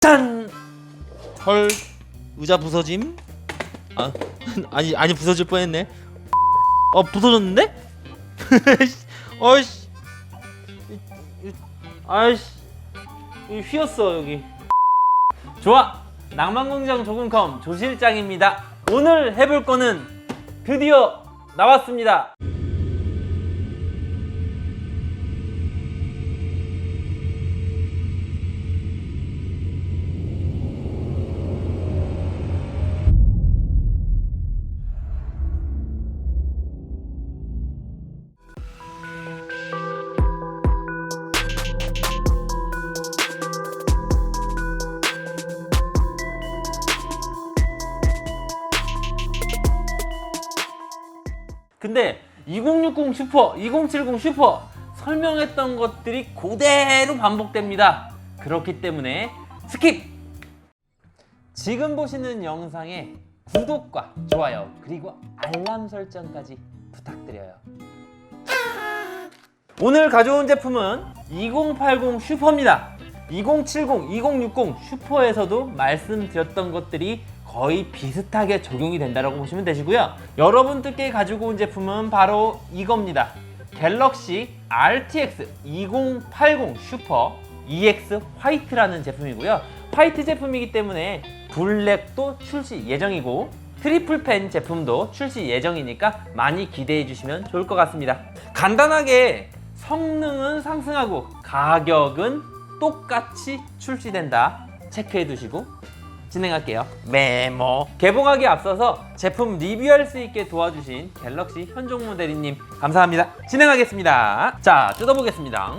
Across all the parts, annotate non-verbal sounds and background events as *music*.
짠! 헐 의자 부서짐? 아 *laughs* 아니 아니 부서질 뻔했네. 어 부서졌는데? *laughs* 어이씨. 아이씨. 이 휘었어 여기. 좋아. 낭만공장 조금컴 조실장입니다. 오늘 해볼 거는 드디어 나왔습니다. 근데 2060 슈퍼, 2070 슈퍼 설명했던 것들이 그대로 반복됩니다. 그렇기 때문에 스킵! 지금 보시는 영상에 구독과 좋아요 그리고 알람 설정까지 부탁드려요. 오늘 가져온 제품은 2080 슈퍼입니다. 2070, 2060 슈퍼에서도 말씀드렸던 것들이 거의 비슷하게 적용이 된다고 보시면 되시고요. 여러분들께 가지고 온 제품은 바로 이겁니다. 갤럭시 RTX 2080 슈퍼 EX 화이트라는 제품이고요. 화이트 제품이기 때문에 블랙도 출시 예정이고 트리플 펜 제품도 출시 예정이니까 많이 기대해 주시면 좋을 것 같습니다. 간단하게 성능은 상승하고 가격은 똑같이 출시된다. 체크해 두시고 진행할게요. 메모. 개봉하기 앞서서 제품 리뷰할 수 있게 도와주신 갤럭시 현종 모델이님 감사합니다. 진행하겠습니다. 자, 뜯어보겠습니다.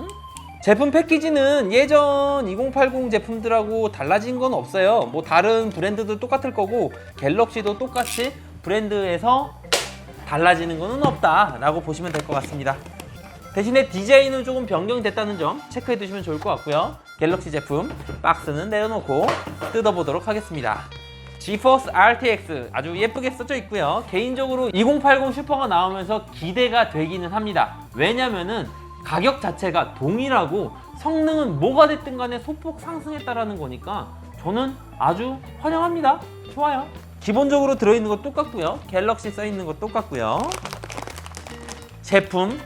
제품 패키지는 예전 2080 제품들하고 달라진 건 없어요. 뭐 다른 브랜드도 똑같을 거고 갤럭시도 똑같이 브랜드에서 달라지는 거는 없다라고 보시면 될 것 같습니다. 대신에 디자인은 조금 변경됐다는 점 체크해 두시면 좋을 것 같고요. 갤럭시 제품 박스는 내려놓고 뜯어보도록 하겠습니다. GeForce RTX 아주 예쁘게 써져 있고요. 개인적으로 2080 슈퍼가 나오면서 기대가 되기는 합니다. 왜냐면은 가격 자체가 동일하고 성능은 뭐가 됐든 간에 소폭 상승했다라는 거니까 저는 아주 환영합니다. 좋아요. 기본적으로 들어있는 거 똑같고요. 갤럭시 써있는 거 똑같고요. 제품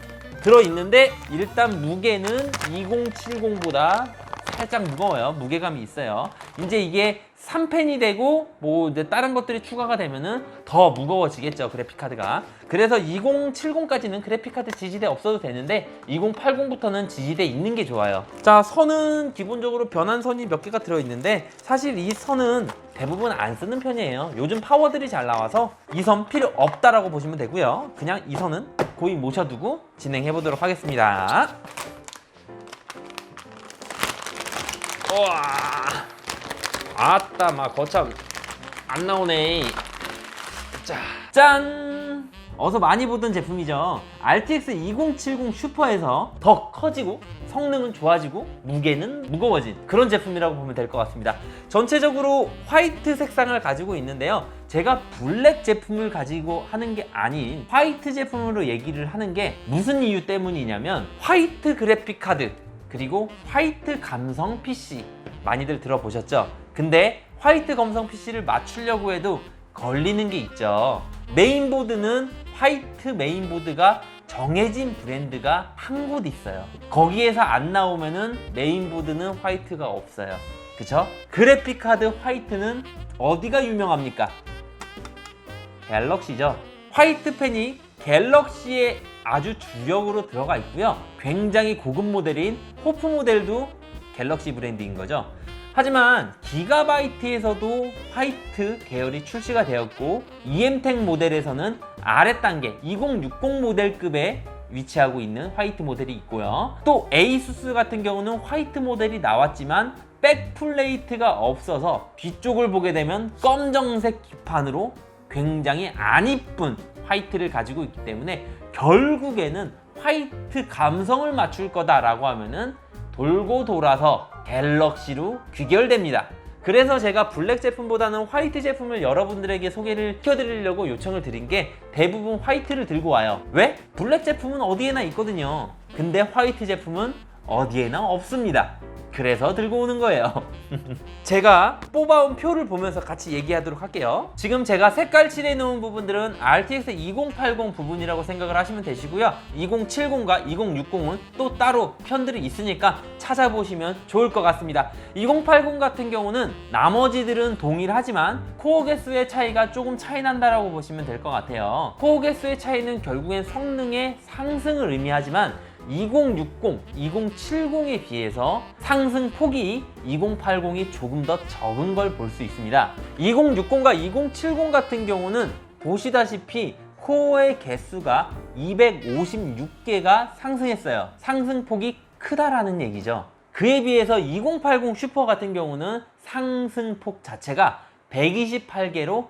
들어있는데 일단 무게는 2070보다 살짝 무거워요. 무게감이 있어요. 이제 이게 3펜이 되고 뭐 이제 다른 것들이 추가가 되면은 더 무거워지겠죠 그래픽 카드가. 그래서 2070까지는 그래픽 카드 지지대 없어도 되는데 2080부터는 지지대 있는 게 좋아요. 자 선은 기본적으로 변한 선이 몇 개가 들어 있는데 사실 이 선은 대부분 안 쓰는 편이에요. 요즘 파워들이 잘 나와서 이 선 필요 없다라고 보시면 되고요. 그냥 이 선은 고이 모셔두고 진행해 보도록 하겠습니다. 우와. 아따 막 거참 안 나오네 자, 짠 어서 많이 보던 제품이죠 RTX 2070 슈퍼에서 더 커지고 성능은 좋아지고 무게는 무거워진 그런 제품이라고 보면 될 것 같습니다 전체적으로 화이트 색상을 가지고 있는데요 제가 블랙 제품을 가지고 하는 게 아닌 화이트 제품으로 얘기를 하는 게 무슨 이유 때문이냐면 화이트 그래픽 카드 그리고 화이트 감성 PC 많이들 들어보셨죠? 근데 화이트 감성 PC를 맞추려고 해도 걸리는 게 있죠. 메인보드는 화이트 메인보드가 정해진 브랜드가 한 곳 있어요. 거기에서 안 나오면은 메인보드는 화이트가 없어요. 그쵸? 그래픽 카드 화이트는 어디가 유명합니까? 갤럭시죠. 화이트 펜이 갤럭시에 아주 주력으로 들어가 있고요. 굉장히 고급 모델인 호프 모델도 갤럭시 브랜드인 거죠. 하지만 기가바이트에서도 화이트 계열이 출시가 되었고 EM텍 모델에서는 아래 단계 2060 모델급에 위치하고 있는 화이트 모델이 있고요. 또 에이수스 같은 경우는 화이트 모델이 나왔지만 백 플레이트가 없어서 뒤쪽을 보게 되면 검정색 기판으로 굉장히 안 이쁜 화이트를 가지고 있기 때문에 결국에는 화이트 감성을 맞출 거다라고 하면은 돌고 돌아서 갤럭시로 귀결됩니다. 그래서 제가 블랙 제품보다는 화이트 제품을 여러분들에게 소개를 시켜드리려고 요청을 드린 게 대부분 화이트를 들고 와요. 왜? 블랙 제품은 어디에나 있거든요. 근데 화이트 제품은 어디에나 없습니다. 그래서 들고 오는 거예요. *laughs* 제가 뽑아온 표를 보면서 같이 얘기하도록 할게요. 지금 제가 색깔 칠해 놓은 부분들은 RTX 2080 부분이라고 생각을 하시면 되시고요. 2070과 2060은 또 따로 편들이 있으니까 찾아보시면 좋을 것 같습니다. 2080 같은 경우는 나머지들은 동일하지만 코어 개수의 차이가 조금 차이 난다라고 보시면 될 것 같아요. 코어 개수의 차이는 결국엔 성능의 상승을 의미하지만 2060, 2070에 비해서 상승 폭이 2080이 조금 더 적은 걸 볼 수 있습니다. 2060과 2070 같은 경우는 보시다시피 코어의 개수가 256개가 상승했어요. 상승 폭이 크다라는 얘기죠. 그에 비해서 2080 슈퍼 같은 경우는 상승폭 자체가 128개로 소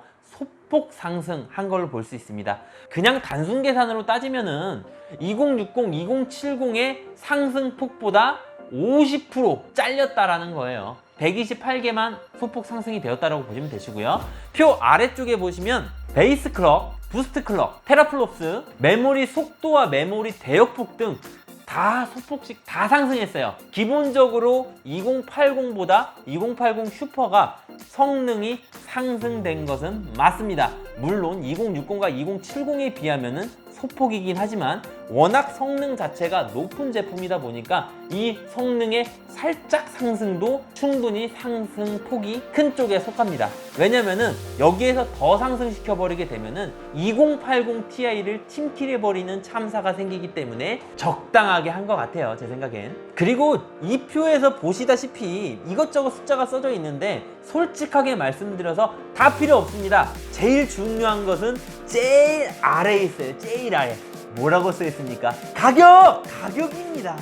폭 상승한 걸로 볼 수 있습니다. 그냥 단순 계산으로 따지면은 2060, 2070의 상승폭보다 50% 잘렸다라는 거예요. 128개만 소폭 상승이 되었다라고 보시면 되시고요. 표 아래쪽에 보시면 베이스 클럭, 부스트 클럭, 테라플롭스, 메모리 속도와 메모리 대역폭 등 다 소폭씩 다 상승했어요. 기본적으로 2080보다 2080 슈퍼가 성능이 상승된 것은 맞습니다. 물론 2060과 2070에 비하면은 소폭이긴 하지만 워낙 성능 자체가 높은 제품이다 보니까 이 성능의 살짝 상승도 충분히 상승폭이 큰 쪽에 속합니다. 왜냐면은 여기에서 더 상승시켜 버리게 되면은 2080 Ti를 팀킬해 버리는 참사가 생기기 때문에 적당하게 한 것 같아요. 제 생각엔. 그리고 이 표에서 보시다시피 이것저것 숫자가 써져 있는데 솔직하게 말씀드려서 다 필요 없습니다. 제일 중요한 것은 제일 아래에 있어요. 제일 아래. 뭐라고 써 있습니까? 가격! 가격입니다.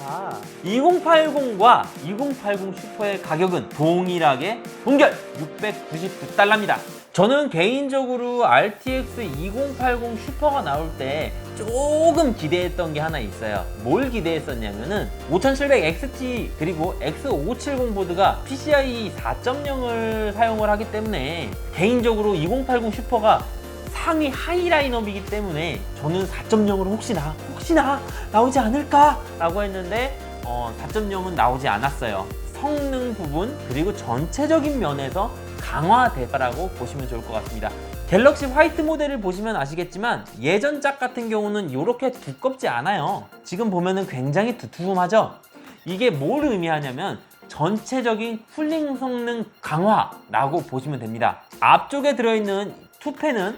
2080과 2080 슈퍼의 가격은 동일하게 동결 699달러입니다. 저는 개인적으로 RTX 2080 슈퍼가 나올 때 조금 기대했던 게 하나 있어요. 뭘 기대했었냐면은 5700 XT 그리고 X570 보드가 PCIe 4.0을 사용을 하기 때문에 개인적으로 2080 슈퍼가 상위 하이 라인업이기 때문에 저는 4.0으로 혹시나 혹시나 나오지 않을까 라고 했는데 어, 4.0은 나오지 않았어요. 성능 부분 그리고 전체적인 면에서 강화되다라고 보시면 좋을 것 같습니다. 갤럭시 화이트 모델을 보시면 아시겠지만 예전 작 같은 경우는 이렇게 두껍지 않아요. 지금 보면은 굉장히 두툼하죠? 이게 뭘 의미하냐면 전체적인 쿨링 성능 강화라고 보시면 됩니다. 앞쪽에 들어있는 투펜은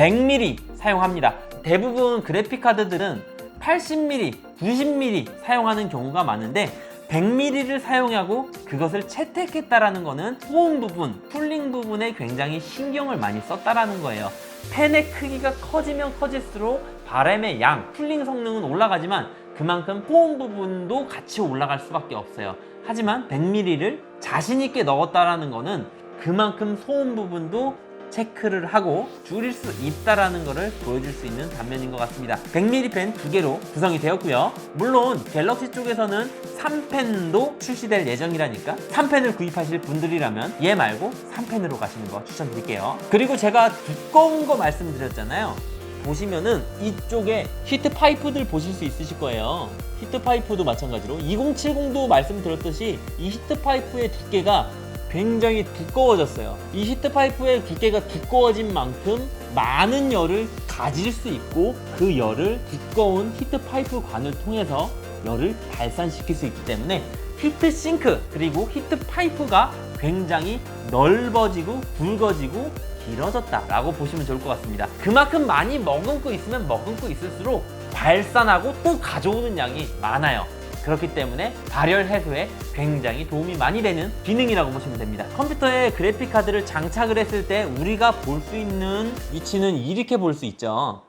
100mm 사용합니다. 대부분 그래픽 카드들은 80mm, 90mm 사용하는 경우가 많은데 100mm를 사용하고 그것을 채택했다라는 것은 소음 부분, 쿨링 부분에 굉장히 신경을 많이 썼다라는 거예요. 펜의 크기가 커지면 커질수록 바람의 양, 쿨링 성능은 올라가지만 그만큼 소음 부분도 같이 올라갈 수밖에 없어요. 하지만 100mm를 자신 있게 넣었다라는 것은 그만큼 소음 부분도 체크를 하고 줄일 수 있다라는 것을 보여줄 수 있는 단면인 것 같습니다. 100mm 펜 두 개로 구성이 되었고요. 물론 갤럭시 쪽에서는 3펜도 출시될 예정이라니까 3펜을 구입하실 분들이라면 얘 말고 3펜으로 가시는 거 추천드릴게요. 그리고 제가 두꺼운 거 말씀드렸잖아요. 보시면은 이쪽에 히트 파이프들 보실 수 있으실 거예요. 히트 파이프도 마찬가지로 2070도 말씀드렸듯이 이 히트 파이프의 두께가 굉장히 두꺼워졌어요. 이 히트 파이프의 두께가 두꺼워진 만큼 많은 열을 가질 수 있고 그 열을 두꺼운 히트 파이프 관을 통해서 열을 발산시킬 수 있기 때문에 히트 싱크 그리고 히트 파이프가 굉장히 넓어지고 굵어지고 길어졌다라고 보시면 좋을 것 같습니다. 그만큼 많이 머금고 있으면 머금고 있을수록 발산하고 또 가져오는 양이 많아요. 그렇기 때문에 발열 해소에 굉장히 도움이 많이 되는 기능이라고 보시면 됩니다. 컴퓨터에 그래픽 카드를 장착을 했을 때 우리가 볼 수 있는 위치는 이렇게 볼 수 있죠.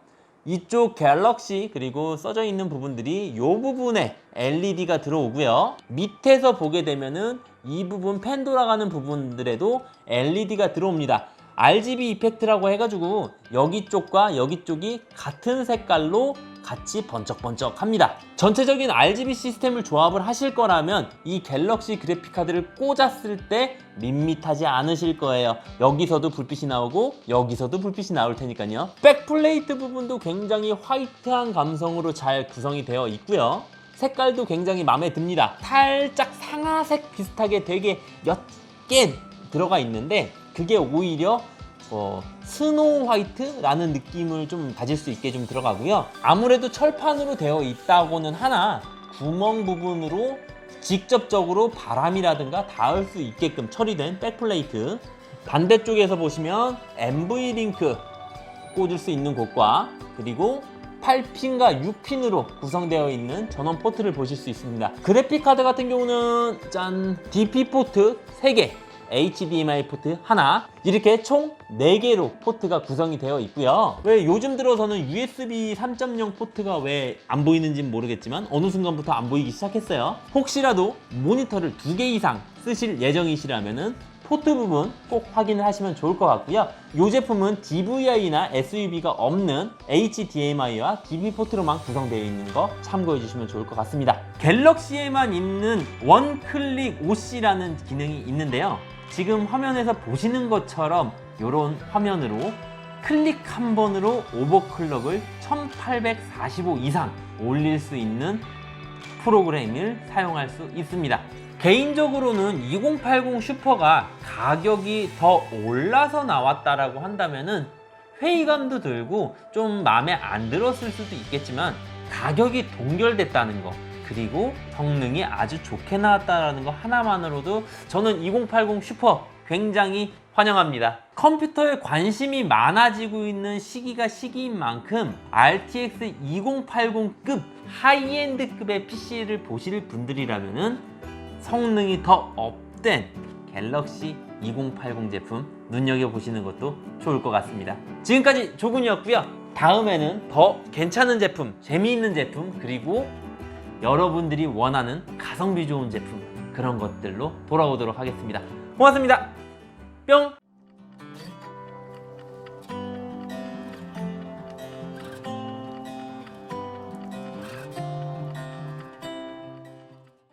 이쪽 갤럭시 그리고 써져 있는 부분들이 이 부분에 LED가 들어오고요. 밑에서 보게 되면은 이 부분 펜 돌아가는 부분들에도 LED가 들어옵니다. RGB 이펙트라고 해가지고 여기 쪽과 여기 쪽이 같은 색깔로 같이 번쩍번쩍 합니다. 전체적인 RGB 시스템을 조합을 하실 거라면 이 갤럭시 그래픽 카드를 꽂았을 때 밋밋하지 않으실 거예요. 여기서도 불빛이 나오고 여기서도 불빛이 나올 테니까요. 백플레이트 부분도 굉장히 화이트한 감성으로 잘 구성이 되어 있고요. 색깔도 굉장히 마음에 듭니다. 살짝 상아색 비슷하게 되게 옅게 들어가 있는데 그게 오히려 어, 스노우 화이트라는 느낌을 좀 가질 수 있게 좀 들어가고요. 아무래도 철판으로 되어 있다고는 하나 구멍 부분으로 직접적으로 바람이라든가 닿을 수 있게끔 처리된 백플레이트 반대쪽에서 보시면 MV 링크 꽂을 수 있는 곳과 그리고 8핀과 6핀으로 구성되어 있는 전원 포트를 보실 수 있습니다. 그래픽 카드 같은 경우는 짠 DP 포트 3개, HDMI 포트 하나 이렇게 총 4개로 포트가 구성이 되어 있고요. 왜 요즘 들어서는 USB 3.0 포트가 왜 안 보이는지 모르겠지만 어느 순간부터 안 보이기 시작했어요. 혹시라도 모니터를 2개 이상 쓰실 예정이시라면은 포트 부분 꼭 확인을 하시면 좋을 것 같고요. 이 제품은 DVI나 SUV가 없는 HDMI와 DP 포트로만 구성되어 있는 거 참고해 주시면 좋을 것 같습니다. 갤럭시에만 있는 원클릭 OC라는 기능이 있는데요. 지금 화면에서 보시는 것처럼 이런 화면으로 클릭 한 번으로 오버클럭을 1845 이상 올릴 수 있는 프로그램을 사용할 수 있습니다. 개인적으로는 2080 슈퍼가 가격이 더 올라서 나왔다라고 한다면은 회의감도 들고 좀 마음에 안 들었을 수도 있겠지만 가격이 동결됐다는 거 그리고 성능이 아주 좋게 나왔다는 거 하나만으로도 저는 2080 슈퍼 굉장히 환영합니다. 컴퓨터에 관심이 많아지고 있는 시기가 시기인 만큼 RTX 2080급 하이엔드급의 PC를 보실 분들이라면은 성능이 더 업된 갤럭시 2080 제품 눈여겨보시는 것도 좋을 것 같습니다. 지금까지 조군이었고요. 다음에는 더 괜찮은 제품, 재미있는 제품, 그리고 여러분들이 원하는 가성비 좋은 제품 그런 것들로 돌아오도록 하겠습니다. 고맙습니다. 뿅!